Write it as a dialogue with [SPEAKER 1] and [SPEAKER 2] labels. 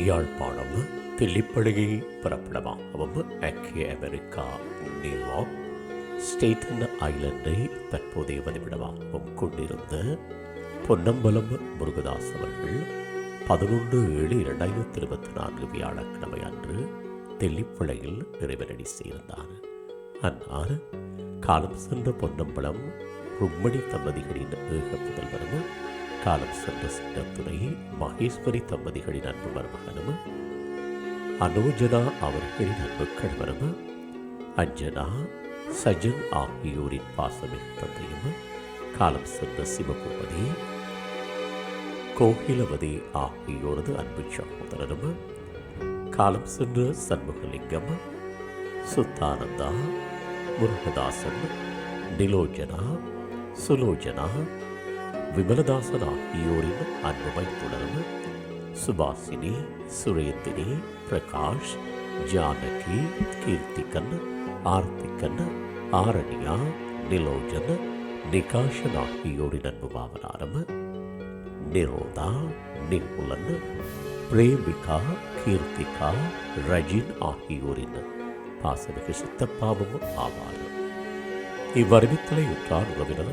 [SPEAKER 1] யாழ்ப்பாணம் தில்லிப்பள்ளியை பிறப்பிடமாகவும் ஐக்கிய America New York ஸ்டேட்டன் ஐலண்டை தற்போதைய வதிவிடமாகவும் கொண்டிருந்த பொன்னம்பலம் முருகதாஸ் அவர்கள் பதினொன்று ஏழு இரண்டாயிரத்தி இருபத்தி நான்கு வியாழக்கிழமை அன்று தெல்லிப்பளையில் நிறைவரடி செய்திருந்தார் அன்னார் காலம் சென்ற பொன்னம்பலம் ரும்மணி தம்பதிகளின் ஏக காலம் சென்ற சின்னத்துறை மகேஸ்வரி தம்பதிகளின் அன்பு மருமகனும் அனோஜனா அவர்களின் அன்பு கணவரும் அஞ்சனா சஜன் ஆகியோரின் பாசமிகு தந்தையும் காலம் சென்ற சிவபூபதி கோகிலவதி ஆகியோரது அன்பு சகோதரரும் காலம் சென்ற சண்முகலிங்கம் சுத்தானந்தா முருகதாசன் நிலோஜனா சுலோஜனா விமலதாசன் ஆகியோரின் அன்புமை தொடர்ந்து சுபாசினி சுரேந்தினி பிரகாஷ் ஜானகி கீர்த்திகன் ஆர்த்திகன் ஆரண்யா நிலோஜன் நிகாஷன் ஆகியோரின் அன்பு பாவனாரம் நிரோதா நிகுலன் பிரேமிகா கீர்த்திகா ரஜின் ஆகியோரின் பாசமிகு சித்தப்பாவும் ஆவார் இவ்வறிவித்தலை உற்றார் உறவினர்